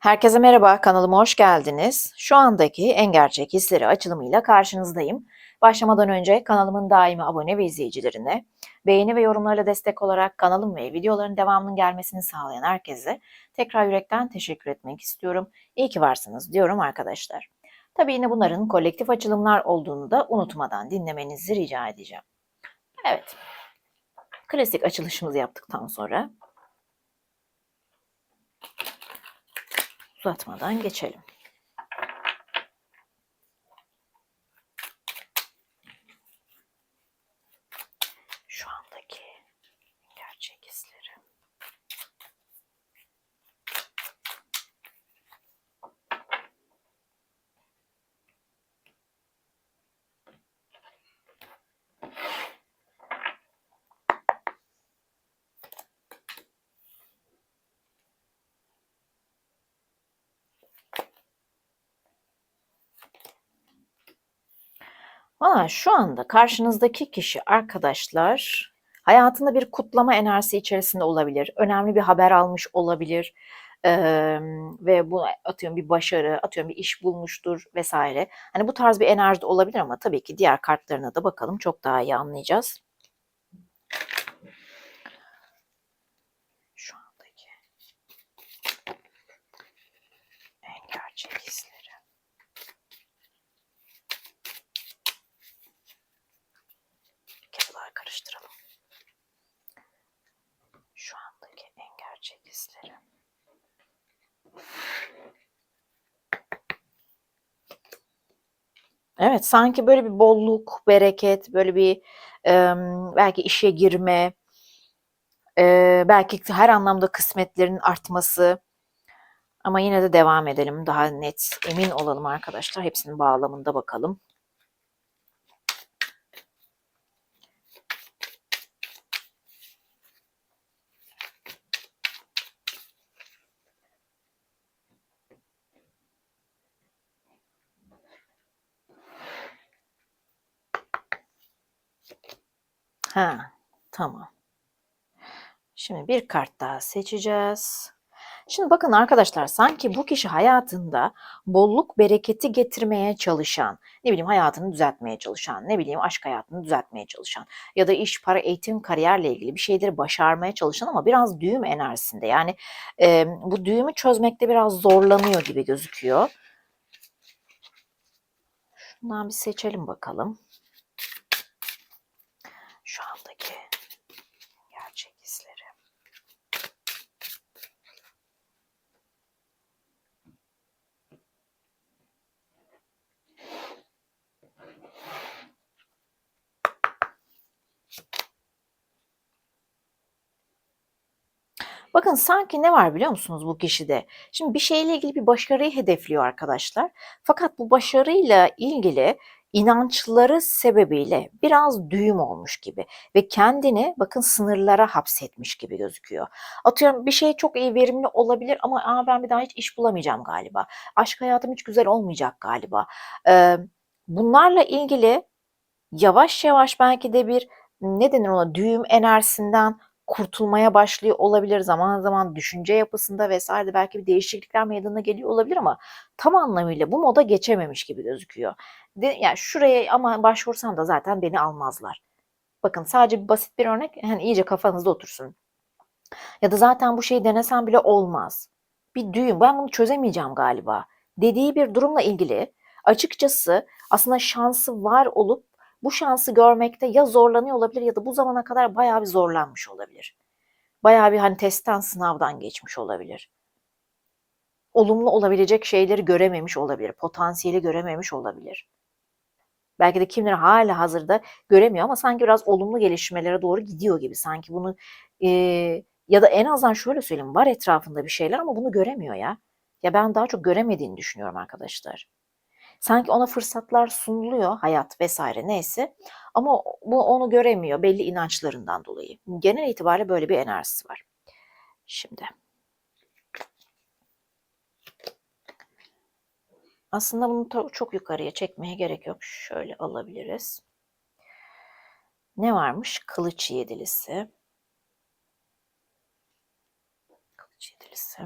Herkese merhaba, kanalıma hoş geldiniz. Şu andaki en gerçek hisleri açılımıyla karşınızdayım. Başlamadan önce kanalımın daimi abone ve izleyicilerine, beğeni ve yorumlarla destek olarak kanalım ve videoların devamının gelmesini sağlayan herkese tekrar yürekten teşekkür etmek istiyorum. İyi ki varsınız diyorum arkadaşlar. Tabii yine bunların kolektif açılımlar olduğunu da unutmadan dinlemenizi rica edeceğim. Evet, klasik açılışımızı yaptıktan sonra uzatmadan geçelim. Şu andaki gerçek hisleri. Valla şu anda karşınızdaki kişi arkadaşlar hayatında bir kutlama enerjisi içerisinde olabilir. Önemli bir haber almış olabilir. Eee, ve bu atıyorum bir başarı, atıyorum bir iş bulmuştur vesaire. Hani bu tarz bir enerji olabilir ama tabii ki diğer kartlarına da bakalım çok daha iyi anlayacağız. Şu andaki en gerçek hisleri. Kağıtlar karıştıralım. Şu andaki en hisleri. Evet, sanki böyle bir bolluk, bereket, böyle bir em, belki işe girme, e, belki her anlamda kısmetlerin artması. Ama yine de devam edelim. Daha net, emin olalım arkadaşlar. Hepsinin bağlamında bakalım. Ha, tamam. Şimdi bir kart daha seçeceğiz. Şimdi bakın arkadaşlar sanki bu kişi hayatında bolluk bereketi getirmeye çalışan, ne bileyim hayatını düzeltmeye çalışan, ne bileyim aşk hayatını düzeltmeye çalışan ya da iş, para, eğitim, kariyerle ilgili bir şeyleri başarmaya çalışan ama biraz düğüm enerjisinde. Yani e, bu düğümü çözmekte biraz zorlanıyor gibi gözüküyor. Şundan bir seçelim bakalım. Şu andaki gerçek hisleri. Bakın sanki ne var biliyor musunuz bu kişide? Şimdi bir şeyle ilgili bir başarıyı hedefliyor arkadaşlar. Fakat bu başarıyla ilgili inançları sebebiyle biraz düğüm olmuş gibi ve kendini bakın sınırlara hapsetmiş gibi gözüküyor. Atıyorum bir şey çok iyi verimli olabilir ama Aa, ben bir daha hiç iş bulamayacağım galiba. Aşk hayatım hiç güzel olmayacak galiba. Ee, bunlarla ilgili yavaş yavaş belki de bir ne denir ona düğüm enerjisinden kurtulmaya başlıyor olabilir. Zaman zaman düşünce yapısında vesaire belki bir değişiklikler meydana geliyor olabilir ama tam anlamıyla bu moda geçememiş gibi gözüküyor. De, yani şuraya ama başvursam da zaten beni almazlar. Bakın sadece bir basit bir örnek hani iyice kafanızda otursun. Ya da zaten bu şeyi denesem bile olmaz. Bir düğüm ben bunu çözemeyeceğim galiba dediği bir durumla ilgili açıkçası aslında şansı var olup bu şansı görmekte ya zorlanıyor olabilir ya da bu zamana kadar bayağı bir zorlanmış olabilir. Bayağı bir hani testten sınavdan geçmiş olabilir. Olumlu olabilecek şeyleri görememiş olabilir. Potansiyeli görememiş olabilir. Belki de kimleri hala hazırda göremiyor ama sanki biraz olumlu gelişmelere doğru gidiyor gibi. Sanki bunu e, ya da en azından şöyle söyleyeyim var etrafında bir şeyler ama bunu göremiyor ya. Ya ben daha çok göremediğini düşünüyorum arkadaşlar. Sanki ona fırsatlar sunuluyor, hayat vesaire neyse. Ama bu onu göremiyor belli inançlarından dolayı. Genel itibariyle böyle bir enerjisi var. Şimdi. Aslında bunu çok yukarıya çekmeye gerek yok. Şöyle alabiliriz. Ne varmış? Kılıç yedilisi. Kılıç yedilisi.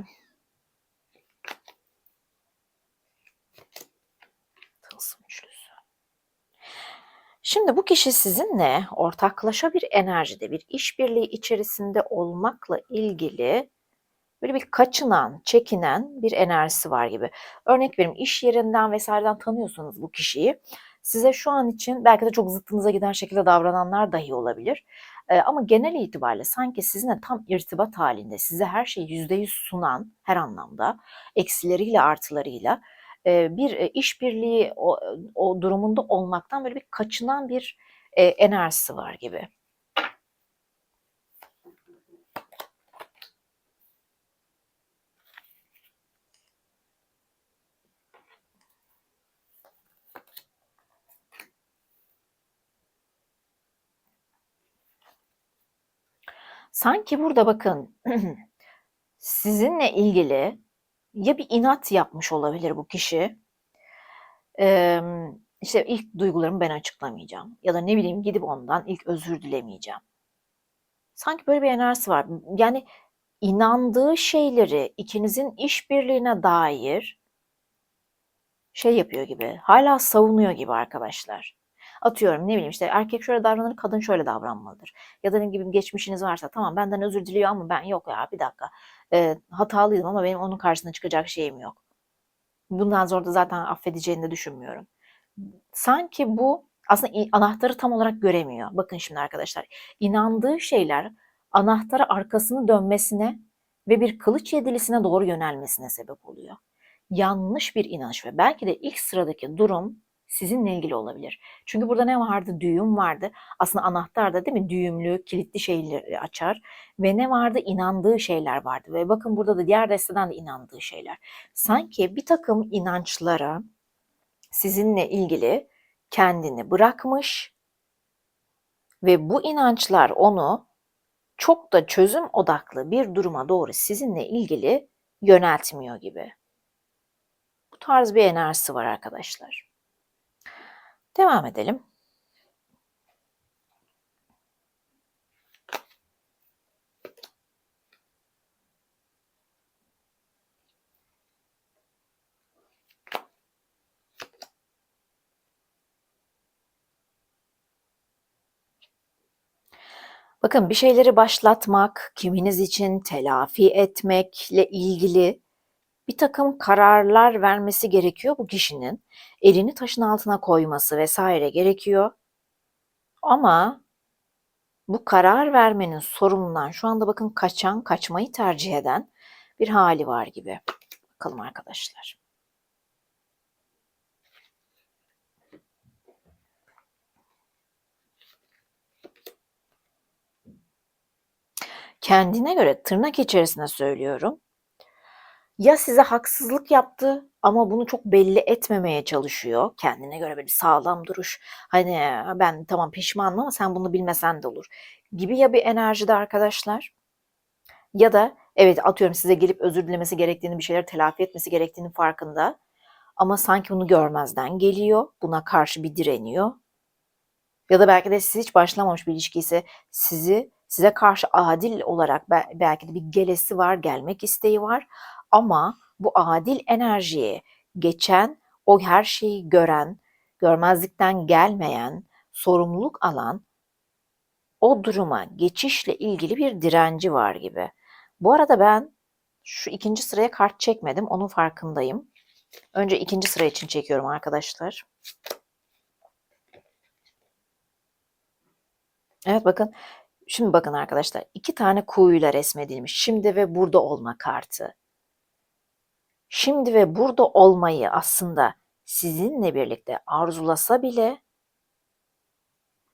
Şimdi bu kişi sizinle ortaklaşa bir enerjide, bir işbirliği içerisinde olmakla ilgili böyle bir kaçınan, çekinen bir enerjisi var gibi. Örnek vereyim iş yerinden vesaireden tanıyorsunuz bu kişiyi. Size şu an için belki de çok zıttınıza giden şekilde davrananlar dahi olabilir. Ee, ama genel itibariyle sanki sizinle tam irtibat halinde, size her şeyi yüzde yüz sunan her anlamda, eksileriyle artılarıyla bir işbirliği o, o durumunda olmaktan böyle bir kaçınan bir enerjisi var gibi. Sanki burada bakın sizinle ilgili ya bir inat yapmış olabilir bu kişi. Ee, işte ilk duygularımı ben açıklamayacağım. Ya da ne bileyim gidip ondan ilk özür dilemeyeceğim. Sanki böyle bir enerjisi var. Yani inandığı şeyleri ikinizin işbirliğine dair şey yapıyor gibi. Hala savunuyor gibi arkadaşlar. Atıyorum ne bileyim işte erkek şöyle davranır, kadın şöyle davranmalıdır. Ya da ne gibi geçmişiniz varsa tamam benden özür diliyor ama ben yok ya bir dakika. E, hatalıydım ama benim onun karşısına çıkacak şeyim yok. Bundan sonra da zaten affedeceğini de düşünmüyorum. Sanki bu aslında anahtarı tam olarak göremiyor. Bakın şimdi arkadaşlar. inandığı şeyler anahtarı arkasını dönmesine ve bir kılıç yedilisine doğru yönelmesine sebep oluyor. Yanlış bir inanç ve belki de ilk sıradaki durum sizinle ilgili olabilir. Çünkü burada ne vardı? Düğüm vardı. Aslında anahtar da değil mi? Düğümlü, kilitli şeyleri açar. Ve ne vardı? İnandığı şeyler vardı. Ve bakın burada da diğer desteden de inandığı şeyler. Sanki bir takım inançlara sizinle ilgili kendini bırakmış ve bu inançlar onu çok da çözüm odaklı bir duruma doğru sizinle ilgili yöneltmiyor gibi. Bu tarz bir enerjisi var arkadaşlar. Devam edelim. Bakın bir şeyleri başlatmak, kiminiz için telafi etmekle ilgili bir takım kararlar vermesi gerekiyor bu kişinin. Elini taşın altına koyması vesaire gerekiyor. Ama bu karar vermenin sorumluluğundan şu anda bakın kaçan, kaçmayı tercih eden bir hali var gibi. Bakalım arkadaşlar. Kendine göre tırnak içerisinde söylüyorum ya size haksızlık yaptı ama bunu çok belli etmemeye çalışıyor. Kendine göre böyle sağlam duruş. Hani ben tamam pişmanım ama sen bunu bilmesen de olur gibi ya bir enerjide arkadaşlar. Ya da evet atıyorum size gelip özür dilemesi gerektiğini, bir şeyler telafi etmesi gerektiğini farkında. Ama sanki bunu görmezden geliyor. Buna karşı bir direniyor. Ya da belki de siz hiç başlamamış bir ilişki ise sizi size karşı adil olarak belki de bir gelesi var, gelmek isteği var ama bu adil enerjiye geçen, o her şeyi gören, görmezlikten gelmeyen, sorumluluk alan o duruma geçişle ilgili bir direnci var gibi. Bu arada ben şu ikinci sıraya kart çekmedim. Onun farkındayım. Önce ikinci sıra için çekiyorum arkadaşlar. Evet bakın. Şimdi bakın arkadaşlar. iki tane kuyuyla resmedilmiş. Şimdi ve burada olma kartı şimdi ve burada olmayı aslında sizinle birlikte arzulasa bile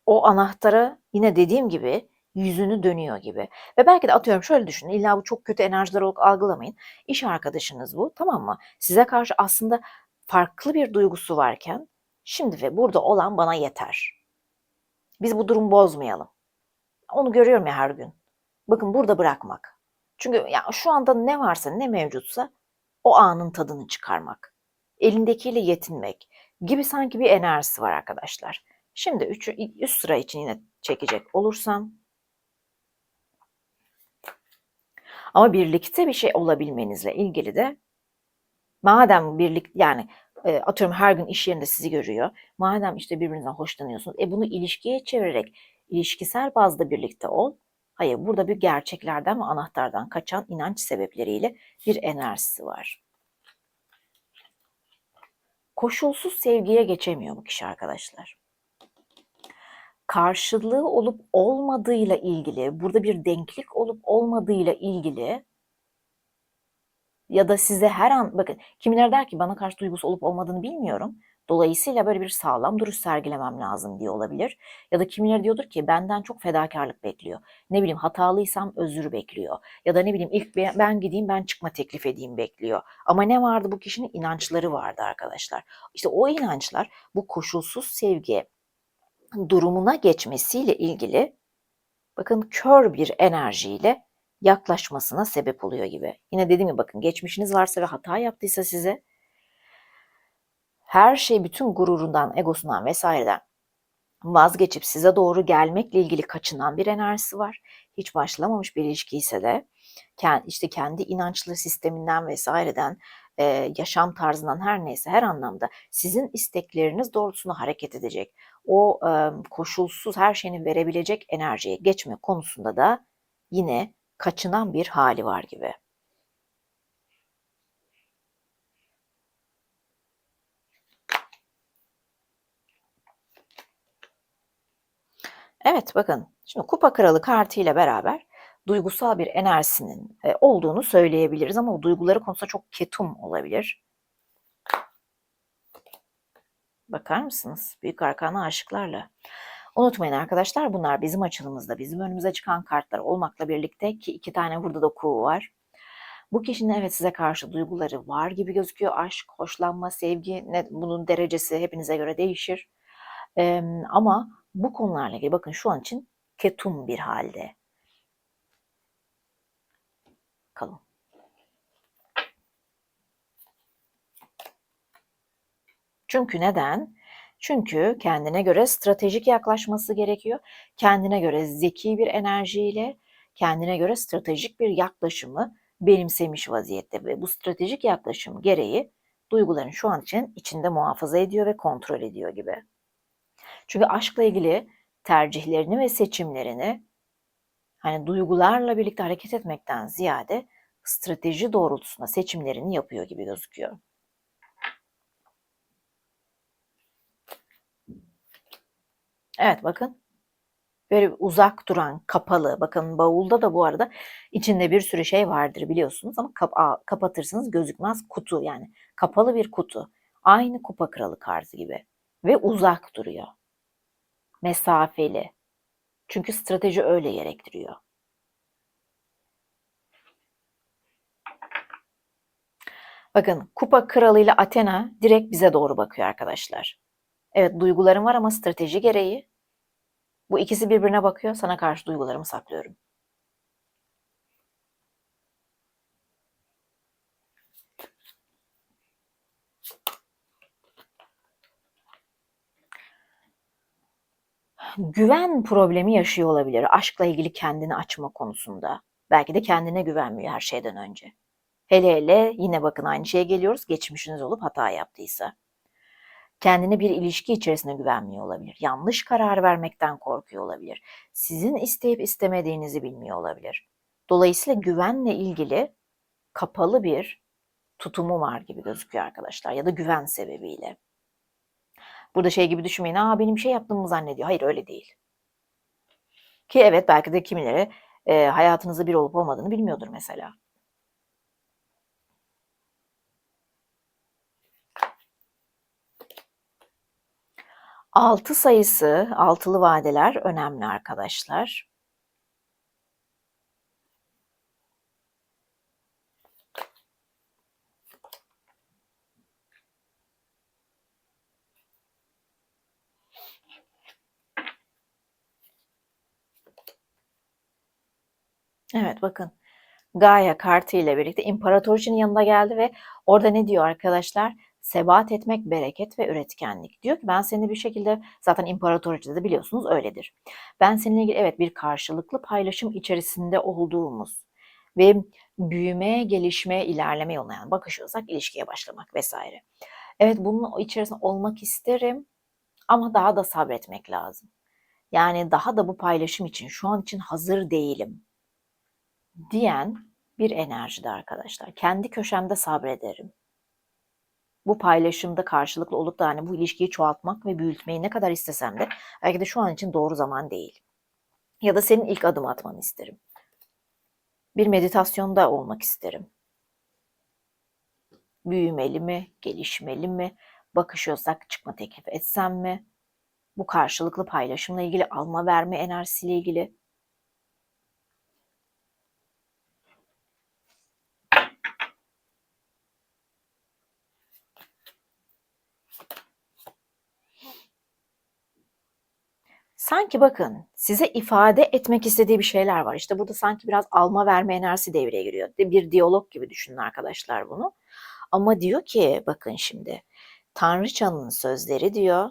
o anahtara yine dediğim gibi yüzünü dönüyor gibi. Ve belki de atıyorum şöyle düşünün. İlla bu çok kötü enerjiler olarak algılamayın. İş arkadaşınız bu tamam mı? Size karşı aslında farklı bir duygusu varken şimdi ve burada olan bana yeter. Biz bu durumu bozmayalım. Onu görüyorum ya her gün. Bakın burada bırakmak. Çünkü ya şu anda ne varsa ne mevcutsa o anın tadını çıkarmak, elindekiyle yetinmek gibi sanki bir enerjisi var arkadaşlar. Şimdi üç, üst sıra için yine çekecek olursam ama birlikte bir şey olabilmenizle ilgili de madem birlik yani e, atıyorum her gün iş yerinde sizi görüyor. Madem işte birbirinizden hoşlanıyorsunuz, e bunu ilişkiye çevirerek ilişkisel bazda birlikte ol. Hayır, burada bir gerçeklerden ve anahtardan kaçan inanç sebepleriyle bir enerjisi var. Koşulsuz sevgiye geçemiyor bu kişi arkadaşlar. Karşılığı olup olmadığıyla ilgili, burada bir denklik olup olmadığıyla ilgili ya da size her an bakın kimileri der ki bana karşı duygusu olup olmadığını bilmiyorum. Dolayısıyla böyle bir sağlam duruş sergilemem lazım diye olabilir. Ya da kimileri diyordur ki benden çok fedakarlık bekliyor. Ne bileyim hatalıysam özür bekliyor. Ya da ne bileyim ilk ben gideyim ben çıkma teklif edeyim bekliyor. Ama ne vardı bu kişinin inançları vardı arkadaşlar. İşte o inançlar bu koşulsuz sevgi durumuna geçmesiyle ilgili bakın kör bir enerjiyle yaklaşmasına sebep oluyor gibi. Yine dediğim gibi bakın geçmişiniz varsa ve hata yaptıysa size her şey bütün gururundan, egosundan vesaireden vazgeçip size doğru gelmekle ilgili kaçınan bir enerjisi var. Hiç başlamamış bir ilişki ise de işte kendi inançlı sisteminden vesaireden yaşam tarzından her neyse her anlamda sizin istekleriniz doğrultusunda hareket edecek. O koşulsuz her şeyini verebilecek enerjiye geçme konusunda da yine kaçınan bir hali var gibi. Evet bakın şimdi kupa kralı kartı ile beraber duygusal bir enerjisinin e, olduğunu söyleyebiliriz ama o duyguları konusunda çok ketum olabilir. Bakar mısınız? Büyük arkana aşıklarla. Unutmayın arkadaşlar bunlar bizim açılımızda, bizim önümüze çıkan kartlar olmakla birlikte ki iki tane burada da kuğu var. Bu kişinin evet size karşı duyguları var gibi gözüküyor. Aşk, hoşlanma, sevgi, ne, bunun derecesi hepinize göre değişir. Ee, ama bu konularla ilgili bakın şu an için ketum bir halde. Kalın. Çünkü neden? Çünkü kendine göre stratejik yaklaşması gerekiyor. Kendine göre zeki bir enerjiyle, kendine göre stratejik bir yaklaşımı benimsemiş vaziyette ve bu stratejik yaklaşım gereği duyguların şu an için içinde muhafaza ediyor ve kontrol ediyor gibi. Çünkü aşkla ilgili tercihlerini ve seçimlerini hani duygularla birlikte hareket etmekten ziyade strateji doğrultusunda seçimlerini yapıyor gibi gözüküyor. Evet bakın. Böyle uzak duran, kapalı. Bakın bavulda da bu arada içinde bir sürü şey vardır biliyorsunuz ama kap kapatırsınız gözükmez kutu yani kapalı bir kutu. Aynı kupa kralı kartı gibi ve uzak duruyor. Mesafeli. Çünkü strateji öyle gerektiriyor. Bakın kupa kralıyla Athena direkt bize doğru bakıyor arkadaşlar. Evet duygularım var ama strateji gereği bu ikisi birbirine bakıyor. Sana karşı duygularımı saklıyorum. Güven problemi yaşıyor olabilir. Aşkla ilgili kendini açma konusunda. Belki de kendine güvenmiyor her şeyden önce. Hele hele yine bakın aynı şeye geliyoruz. Geçmişiniz olup hata yaptıysa kendine bir ilişki içerisinde güvenmiyor olabilir. Yanlış karar vermekten korkuyor olabilir. Sizin isteyip istemediğinizi bilmiyor olabilir. Dolayısıyla güvenle ilgili kapalı bir tutumu var gibi gözüküyor arkadaşlar ya da güven sebebiyle. Burada şey gibi düşünmeyin, aa benim şey yaptığımı zannediyor. Hayır öyle değil. Ki evet belki de kimileri e, hayatınızda bir olup olmadığını bilmiyordur mesela. 6 sayısı, altılı vadeler önemli arkadaşlar. Evet bakın Gaia kartı ile birlikte imparatoriçenin yanında geldi ve orada ne diyor arkadaşlar? sebat etmek, bereket ve üretkenlik. Diyor ki ben seni bir şekilde zaten imparatoriçede de biliyorsunuz öyledir. Ben seninle ilgili evet bir karşılıklı paylaşım içerisinde olduğumuz ve büyümeye, gelişmeye, ilerlemeye yoluna yani bakışıyorsak ilişkiye başlamak vesaire. Evet bunun içerisinde olmak isterim ama daha da sabretmek lazım. Yani daha da bu paylaşım için şu an için hazır değilim diyen bir enerjide arkadaşlar. Kendi köşemde sabrederim. Bu paylaşımda karşılıklı olup da hani bu ilişkiyi çoğaltmak ve büyütmeyi ne kadar istesem de belki de şu an için doğru zaman değil. Ya da senin ilk adım atmanı isterim. Bir meditasyonda olmak isterim. Büyümeli mi, gelişmeli mi, bakışıyorsak çıkma teklif etsem mi? Bu karşılıklı paylaşımla ilgili alma verme enerjisiyle ilgili Sanki bakın size ifade etmek istediği bir şeyler var. İşte burada sanki biraz alma verme enerjisi devreye giriyor. Bir diyalog gibi düşünün arkadaşlar bunu. Ama diyor ki bakın şimdi Tanrıçanın sözleri diyor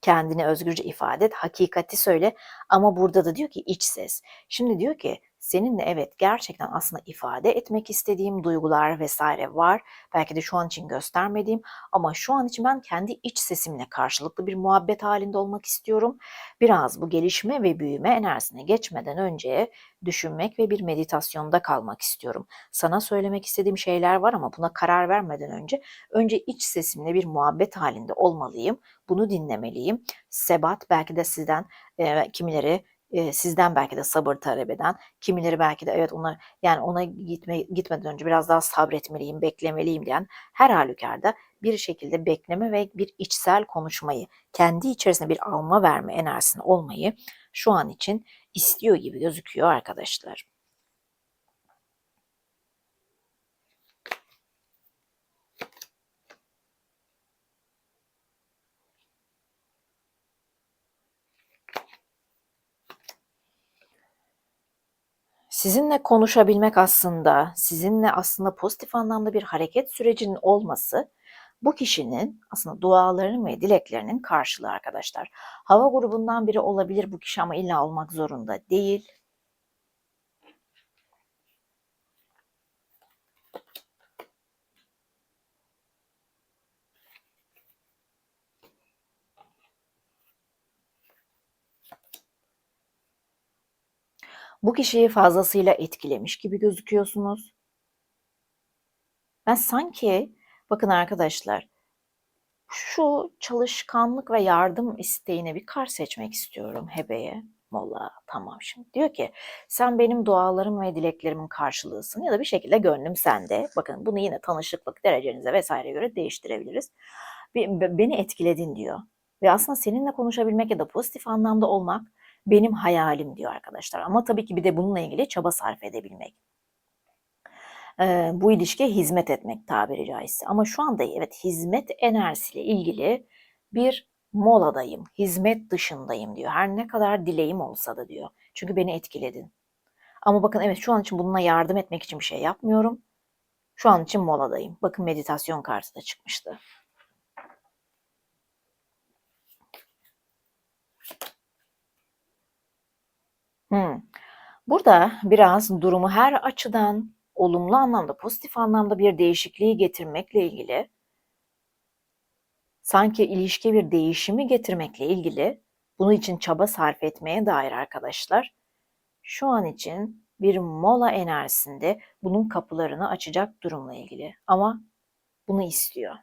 kendini özgürce ifade et, hakikati söyle ama burada da diyor ki iç ses. Şimdi diyor ki seninle evet gerçekten aslında ifade etmek istediğim duygular vesaire var. Belki de şu an için göstermediğim ama şu an için ben kendi iç sesimle karşılıklı bir muhabbet halinde olmak istiyorum. Biraz bu gelişme ve büyüme enerjisine geçmeden önce düşünmek ve bir meditasyonda kalmak istiyorum. Sana söylemek istediğim şeyler var ama buna karar vermeden önce önce iç sesimle bir muhabbet halinde olmalıyım. Bunu dinlemeliyim. Sebat belki de sizden e, kimileri e, sizden belki de sabır talep eden, kimileri belki de evet ona yani ona gitme gitmeden önce biraz daha sabretmeliyim, beklemeliyim diyen her halükarda bir şekilde bekleme ve bir içsel konuşmayı, kendi içerisinde bir alma verme enerjisinde olmayı şu an için istiyor gibi gözüküyor arkadaşlar. Sizinle konuşabilmek aslında, sizinle aslında pozitif anlamda bir hareket sürecinin olması bu kişinin aslında dualarının ve dileklerinin karşılığı arkadaşlar. Hava grubundan biri olabilir bu kişi ama illa olmak zorunda değil. Bu kişiyi fazlasıyla etkilemiş gibi gözüküyorsunuz. Ben sanki bakın arkadaşlar şu çalışkanlık ve yardım isteğine bir kar seçmek istiyorum Hebe'ye. Mola tamam şimdi diyor ki sen benim dualarım ve dileklerimin karşılığısın ya da bir şekilde gönlüm sende. Bakın bunu yine tanışıklık derecenize vesaire göre değiştirebiliriz. Beni etkiledin diyor. Ve aslında seninle konuşabilmek ya da pozitif anlamda olmak benim hayalim diyor arkadaşlar. Ama tabii ki bir de bununla ilgili çaba sarf edebilmek. Ee, bu ilişkiye hizmet etmek tabiri caizse. Ama şu anda evet hizmet enerjisiyle ilgili bir moladayım, hizmet dışındayım diyor. Her ne kadar dileğim olsa da diyor. Çünkü beni etkiledin. Ama bakın evet şu an için bununla yardım etmek için bir şey yapmıyorum. Şu an için moladayım. Bakın meditasyon kartı da çıkmıştı. Hmm. Burada biraz durumu her açıdan olumlu anlamda, pozitif anlamda bir değişikliği getirmekle ilgili sanki ilişki bir değişimi getirmekle ilgili bunun için çaba sarf etmeye dair arkadaşlar şu an için bir mola enerjisinde bunun kapılarını açacak durumla ilgili ama bunu istiyor.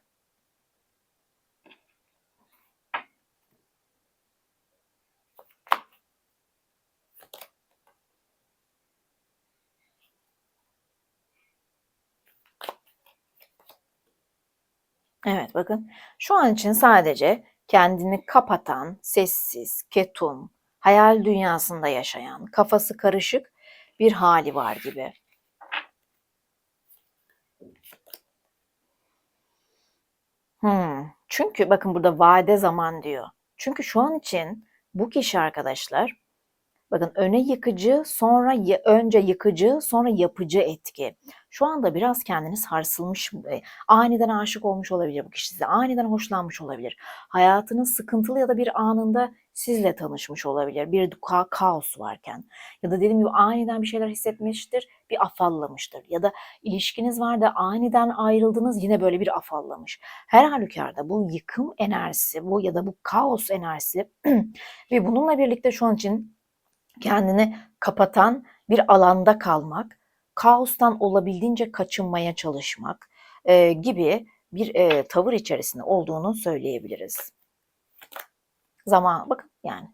Evet bakın şu an için sadece kendini kapatan, sessiz, ketum, hayal dünyasında yaşayan, kafası karışık bir hali var gibi. Hmm. Çünkü bakın burada vade zaman diyor. Çünkü şu an için bu kişi arkadaşlar Bakın öne yıkıcı, sonra önce yıkıcı, sonra yapıcı etki. Şu anda biraz kendini sarsılmış, e, aniden aşık olmuş olabilir bu kişi size, aniden hoşlanmış olabilir. Hayatının sıkıntılı ya da bir anında sizle tanışmış olabilir, bir ka- kaos varken. Ya da dediğim gibi aniden bir şeyler hissetmiştir, bir afallamıştır. Ya da ilişkiniz var da aniden ayrıldınız, yine böyle bir afallamış. Her halükarda bu yıkım enerjisi, bu ya da bu kaos enerjisi ve bununla birlikte şu an için kendini kapatan bir alanda kalmak, kaostan olabildiğince kaçınmaya çalışmak e, gibi bir e, tavır içerisinde olduğunu söyleyebiliriz. Zaman bakın yani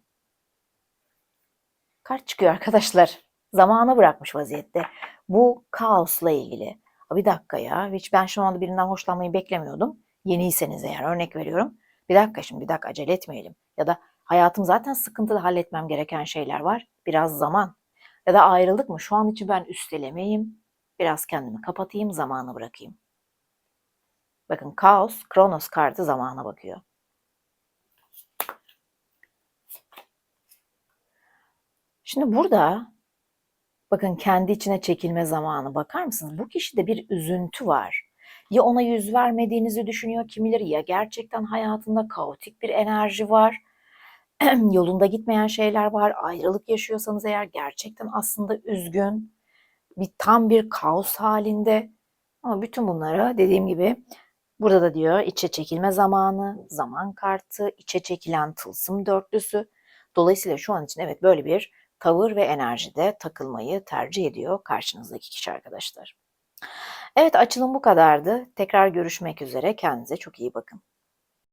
kart çıkıyor arkadaşlar. Zamana bırakmış vaziyette. Bu kaosla ilgili. "Aa, Bir dakika ya, hiç ben şu anda birinden hoşlanmayı beklemiyordum. Yeniyseniz eğer örnek veriyorum. Bir dakika şimdi bir dakika acele etmeyelim. Ya da hayatım zaten sıkıntılı halletmem gereken şeyler var. Biraz zaman. Ya da ayrıldık mı şu an için ben üstelemeyeyim. Biraz kendimi kapatayım, zamanı bırakayım. Bakın kaos, Kronos kartı zamana bakıyor. Şimdi burada bakın kendi içine çekilme zamanı bakar mısınız? Bu kişide bir üzüntü var. Ya ona yüz vermediğinizi düşünüyor kimileri ya gerçekten hayatında kaotik bir enerji var. Yolunda gitmeyen şeyler var. Ayrılık yaşıyorsanız eğer gerçekten aslında üzgün. Bir tam bir kaos halinde. Ama bütün bunlara dediğim gibi burada da diyor içe çekilme zamanı, zaman kartı, içe çekilen tılsım dörtlüsü. Dolayısıyla şu an için evet böyle bir tavır ve enerjide takılmayı tercih ediyor karşınızdaki kişi arkadaşlar. Evet açılım bu kadardı. Tekrar görüşmek üzere. Kendinize çok iyi bakın.